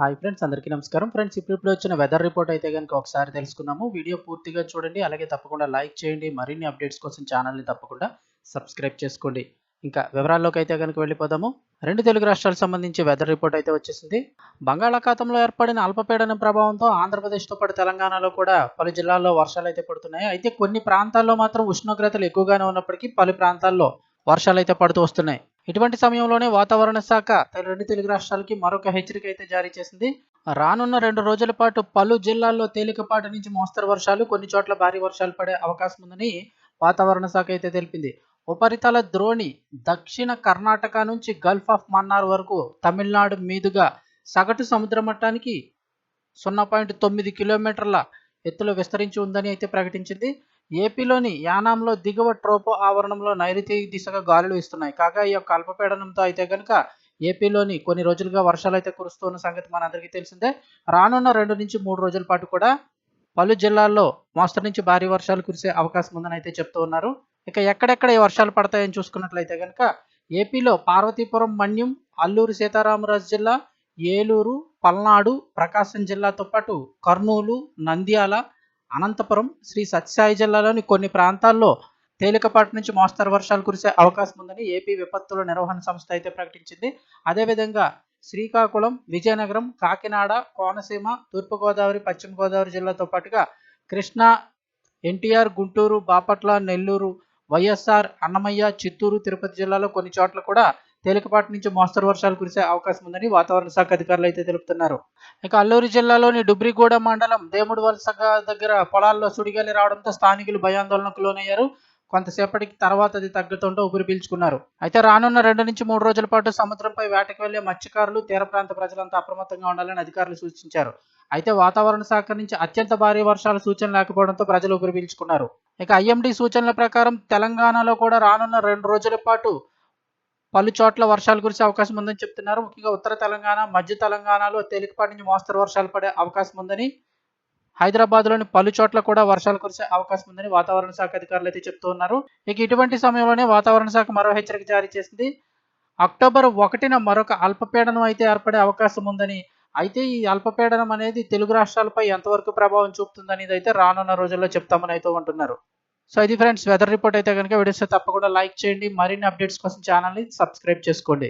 Hi friends అందరికీ నమస్కారం. Friends ఇప్పుడు ఇప్పుడు వచ్చిన వెదర్ రిపోర్ట్ అయితే కనుక ఒకసారి తెలుసుకున్నాము వీడియో పూర్తిగా చూడండి అలాగే తప్పకుండా లైక్ చేయండి. మరిన్ని అప్డేట్స్ కోసం ఛానల్ని తప్పకుండా సబ్స్క్రైబ్ చేసుకోండి. ఇంకా వివరాల్లోకి అయితే కనుక వెళ్ళిపోదాము. రెండు తెలుగు రాష్ట్రాలకు సంబంధించి వెదర్ రిపోర్ట్ అయితే వచ్చేసింది. బంగాళాఖాతంలో ఏర్పడిన అల్పపీడన ప్రభావంతో ఆంధ్రప్రదేశ్తో పాటు తెలంగాణలో కూడా పలు జిల్లాల్లో వర్షాలు అయితే పడుతున్నాయి. అయితే కొన్ని ప్రాంతాల్లో మాత్రం ఉష్ణోగ్రతలు ఎక్కువగానే ఉన్నప్పటికీ పలు ప్రాంతాల్లో వర్షాలు అయితే పడుతూ వస్తున్నాయి. ఇటువంటి సమయంలోనే వాతావరణ శాఖ రెండు తెలుగు రాష్ట్రాలకి మరొక హెచ్చరిక అయితే జారీ చేసింది. రానున్న రెండు రోజుల పాటు పలు జిల్లాల్లో తేలికపాటి నుంచి మోస్తరు వర్షాలు కొన్ని చోట్ల భారీ వర్షాలు పడే అవకాశం ఉందని వాతావరణ శాఖ అయితే తెలిపింది. ఉపరితల ద్రోణి దక్షిణ కర్ణాటక నుంచి గల్ఫ్ ఆఫ్ మన్నార్ వరకు తమిళనాడు మీదుగా సగటు సముద్ర మట్టానికి సున్నా పాయింట్ తొమ్మిది కిలోమీటర్ల ఎత్తులో విస్తరించి ఉందని అయితే ప్రకటించింది. ఏపీలోని యానాంలో దిగువ ట్రోపో ఆవరణంలో నైరుతి దిశగా గాలులు ఇస్తున్నాయి కాగా ఈ యొక్క అల్పపీడనంతో అయితే కనుక ఏపీలోని కొన్ని రోజులుగా వర్షాలు అయితే కురుస్తున్న సంగతి మనందరికీ తెలిసిందే. రానున్న రెండు నుంచి మూడు రోజుల పాటు కూడా పలు జిల్లాల్లో మోస్తరు నుంచి భారీ వర్షాలు కురిసే అవకాశం ఉందని అయితే చెప్తూ ఉన్నారు. ఇక ఎక్కడెక్కడ ఈ వర్షాలు పడతాయని చూసుకున్నట్లయితే కనుక ఏపీలో పార్వతీపురం మన్యం అల్లూరు సీతారామరాజు జిల్లా ఏలూరు పల్నాడు ప్రకాశం జిల్లాతో పాటు కర్నూలు నంద్యాల అనంతపురం శ్రీ సత్యసాయి జిల్లాలోని కొన్ని ప్రాంతాల్లో తేలికపాటి నుంచి మోస్తరు వర్షాలు కురిసే అవకాశం ఉందని ఏపీ విపత్తుల నిర్వహణ సంస్థ అయితే ప్రకటించింది. అదేవిధంగా శ్రీకాకుళం విజయనగరం కాకినాడ కోనసీమ తూర్పుగోదావరి పశ్చిమ గోదావరి జిల్లాతో పాటుగా కృష్ణా ఎన్టీఆర్ గుంటూరు బాపట్ల నెల్లూరు వైఎస్ఆర్ అన్నమయ్య చిత్తూరు తిరుపతి జిల్లాలో కొన్ని చోట్ల కూడా తేలికపాటి నుంచి మోస్తరు వర్షాలు కురిసే అవకాశం ఉందని వాతావరణ శాఖ అధికారులు అయితే తెలుపుతున్నారు. ఇక అల్లూరు జిల్లాలోని డుబ్రిగూడ మండలం దేముడు వలస దగ్గర పొలాల్లో సుడిగాలి రావడంతో స్థానికులు భయాందోళనకు లోనయ్యారు. కొంతసేపటికి తర్వాత అది తగ్గుతుంటే ఊపిరి పీల్చుకున్నారు. అయితే రానున్న రెండు నుంచి మూడు రోజుల పాటు సముద్రంపై వేటకు వెళ్ళే మత్స్యకారులు తీర ప్రాంత ప్రజలంతా అప్రమత్తంగా ఉండాలని అధికారులు సూచించారు. అయితే వాతావరణ శాఖ నుంచి అత్యంత భారీ వర్షాల సూచన లేకపోవడంతో ప్రజలు ఊపిరి పీల్చుకున్నారు. ఇక ఐఎండీ సూచనల ప్రకారం తెలంగాణలో కూడా రానున్న రెండు రోజుల పాటు పలు చోట్ల వర్షాలు కురిసే అవకాశం ఉందని చెప్తున్నారు. ముఖ్యంగా ఉత్తర తెలంగాణ మధ్య తెలంగాణలో తేలికపాటి నుంచి మోస్తరు వర్షాలు పడే అవకాశం ఉందని హైదరాబాద్లోని పలు చోట్ల కూడా వర్షాలు కురిసే అవకాశం ఉందని వాతావరణ శాఖ అధికారులు అయితే చెప్తూ ఉన్నారు. ఇక ఇటువంటి సమయంలోనే వాతావరణ శాఖ మరో హెచ్చరిక జారీ చేసింది. అక్టోబర్ ఒకటిన మరొక అల్పపీడనం అయితే ఏర్పడే అవకాశం ఉందని అయితే ఈ అల్పపీడనం అనేది తెలుగు రాష్ట్రాలపై ఎంతవరకు ప్రభావం చూపుతుందనేది అయితే రానున్న రోజుల్లో చెప్తామని అయితే అంటున్నారు. సో ఇది ఫ్రెండ్స్ వెదర్ రిపోర్ట్ అయితే కనుక వీడియోస్ తప్పకుండా లైక్ చేయండి. మరిన్ని అప్డేట్స్ కోసం ఛానల్ని సబ్స్క్రైబ్ చేసుకోండి.